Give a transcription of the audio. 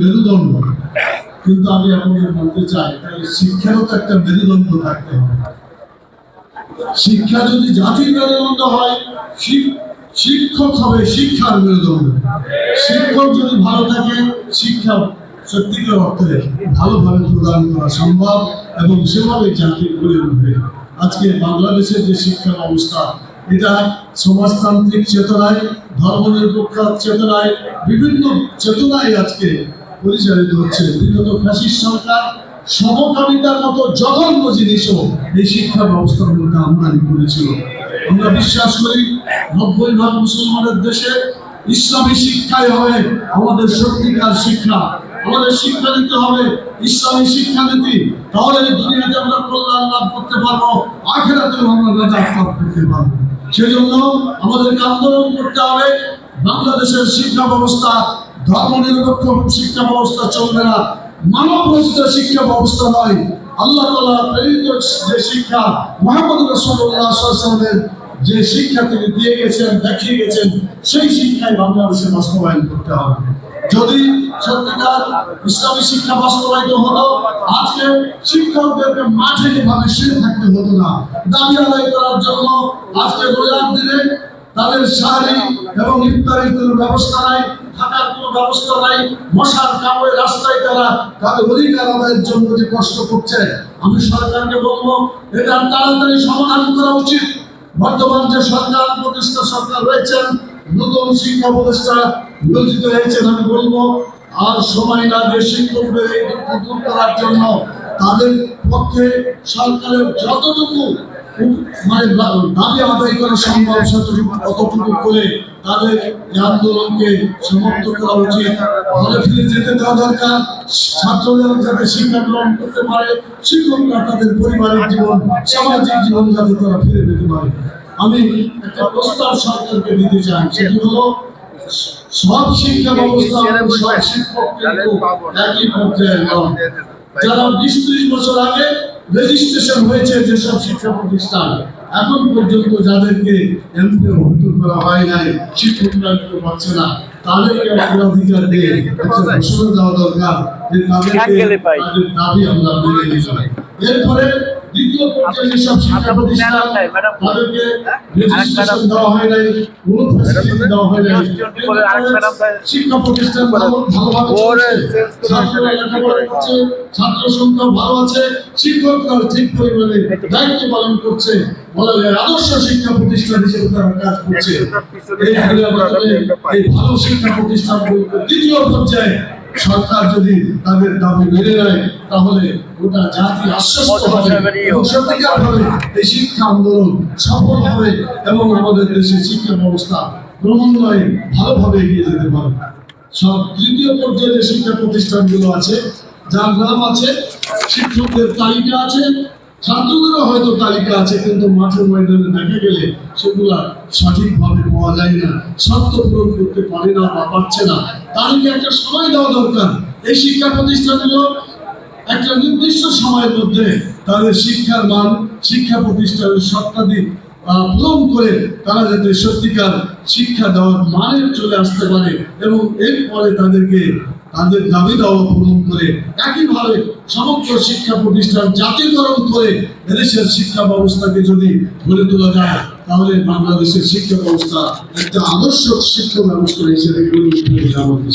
মেরুদণ্ড। কিন্তু আমি আপনাদের বলতে চাই, তাহলে শিক্ষারও তো একটা মেরুদণ্ড থাকতে হবে। শিক্ষা যদি জাতির মেরুদণ্ড হয় শিক্ষক হবে শিক্ষার মেরুদণ্ড। শিক্ষক যদি ভালো থাকে, শিক্ষা সত্যিকার অর্থে ভালোভাবে প্রদান করা সম্ভব এবং সেভাবে জাতি গড়ে উঠবে। আজকে বাংলাদেশের যে শিক্ষা ব্যবস্থা, এটা সমাজতান্ত্রিক চেতনায়, ধর্মনিরপেক্ষ চেতনায়, বিভিন্ন চেতনায় আজকে পরিচালিত হচ্ছে। বিগত ফ্যাসিস্ট সরকার সমকামিতার মতো জঘন্য জিনিসও এই শিক্ষা ব্যবস্থার মধ্যে আমদানি করেছিল। আমরা বিশ্বাস করি, নব্বই ভাগ মুসলমানের দেশে ইসলামী শিক্ষাই হবে আমাদের সত্যিকার শিক্ষা। আমাদের শিক্ষা নিতে হবে ইসলামী শিক্ষানীতি। তাহলে দুনিয়াতে আমরা কল্যাণ লাভ করতে পারব, আখেরাতেও আমরা নাজাত লাভ করতে পারব। সেজন্য আমাদেরকে আন্দোলন করতে হবে। বাংলাদেশের শিক্ষা ব্যবস্থা শিক্ষা ব্যবস্থা চলবে না মানব রচিত শিক্ষা ব্যবস্থা নয়। আল্লাহ তালা প্রেরিত যে শিক্ষা মোহাম্মদ যে শিক্ষা তিনি দিয়ে গেছেন, দেখিয়ে গেছেন, সেই শিক্ষাই বাংলাদেশে বাস্তবায়ন করতে হবে। যদি সত্যিকার ইসলামী শিক্ষা বাস্তবায়িত হতো, আজকে শিক্ষকদেরকে মাঠে যেভাবে থাকতে হতো না। দাবি আদায় করার জন্য আজকে দিনে তাদের শাড়ি এবং ইফতারির কোনো ব্যবস্থা নাই, থাকার কোনো ব্যবস্থা নাই, মশার কামড়ে রাস্তায় তারা তাদের অধিকার আদায়ের জন্য যে কষ্ট করছে, আমি সরকারকে বলব, এটা তাড়াতাড়ি সমাধান করা উচিত। বর্তমান যে সরকার, প্রতিষ্ঠা সরকার রয়েছেন নতুন শিক্ষা উপদেষ্টা নিয়োজিত হয়েছেন আমি বলব, আর সময় না এই দুঃখ দূর করার জন্য তাদের পক্ষে সরকারের যতটুকু মানে দাবি আদায় করা সম্ভব সেতটুকু অতটুকু করে তাদের এই আন্দোলনকে সমাপ্ত করা উচিত? ঘরে ফিরে যেতে দেওয়া দরকার। ছাত্ররা যাতে শিক্ষা গ্রহণ করতে পারে শিক্ষকরা তাদের পরিবারের জীবন সামাজিক জীবন যাতে তারা ফিরে পেতে পারে। আমি একটা প্রস্তাব সরকারকে দিতে চাই সেটি হলো সব শিক্ষা ব্যবস্থা সব শিক্ষক একই পর্যায়ে যারা বিশ ত্রিশ বছর আগে রেজিস্ট্রেশন হয়েছে যেসব শিক্ষা প্রতিষ্ঠান এখন পর্যন্ত যাদেরকে এমপি ভর্তি করা হয় নাই শিক্ষকরা পাচ্ছে না। তাদেরকে অগ্রাধিকার দিয়ে দেওয়া দরকার। যে তাদেরকে তাদের দাবি আমরা নিতে এরপরে দ্বিতীয় পর্যায়ে যেসব শিক্ষা প্রতিষ্ঠান তাদেরকে রেজিস্ট্রেশন দেওয়া হয় নাই কোনো ফ্যাসিলিটি দেওয়া হয় নাই। শিক্ষা প্রতিষ্ঠান ভালোভাবে ছাত্ররা লেখাপড়া করছে ছাত্র সংখ্যা ভালো আছে শিক্ষকরা ঠিক পরিমাণে দায়িত্ব পালন করছে আদর্শ শিক্ষা প্রতিষ্ঠান হিসেবে তারা কাজ করছে। এই ভালো শিক্ষা প্রতিষ্ঠানগুলোকে দ্বিতীয় পর্যায়ে সরকার যদি তাদের দাবি মেনে নেয় তাহলে গোটা জাতি আশ্বস্ত হবে। সত্যিকারভাবে এই শিক্ষা আন্দোলন সফল হবে এবং আমাদের দেশের শিক্ষা ব্যবস্থা ক্রমান্বয়ে ভালোভাবে এগিয়ে যেতে পারবে। সব তৃতীয় পর্যায়ে শিক্ষা প্রতিষ্ঠানগুলো আছে যার নাম আছে শিক্ষকদের তালিকা আছে ছাত্রদেরও হয়তো তালিকা আছে কিন্তু মাঠের ময়দানে দেখা গেলে সেগুলা সঠিকভাবে পাওয়া যায় না। শর্ত পূরণ করতে পারে না বা পারছে না। তাদেরকে একটা সময় দেওয়া দরকার। এই শিক্ষা প্রতিষ্ঠানগুলো একটা নির্দিষ্ট সময়ের মধ্যে তাদের শিক্ষার মান শিক্ষা প্রতিষ্ঠানের আহ, পূরণ করে তারা যাতে সত্যিকার শিক্ষা দেওয়ার মানের চলে আসতে পারে এবং এরপরে তাদেরকে তাদের দাবি দাওয়া পূরণ করে একইভাবে সমগ্র শিক্ষা প্রতিষ্ঠান জাতীয়করণ করে এদেশের শিক্ষা ব্যবস্থাকে যদি গড়ে তোলা যায়, তাহলে বাংলাদেশের শিক্ষা ব্যবস্থা একটা আদর্শ শিক্ষা ব্যবস্থা হিসেবে গড়ে উঠবে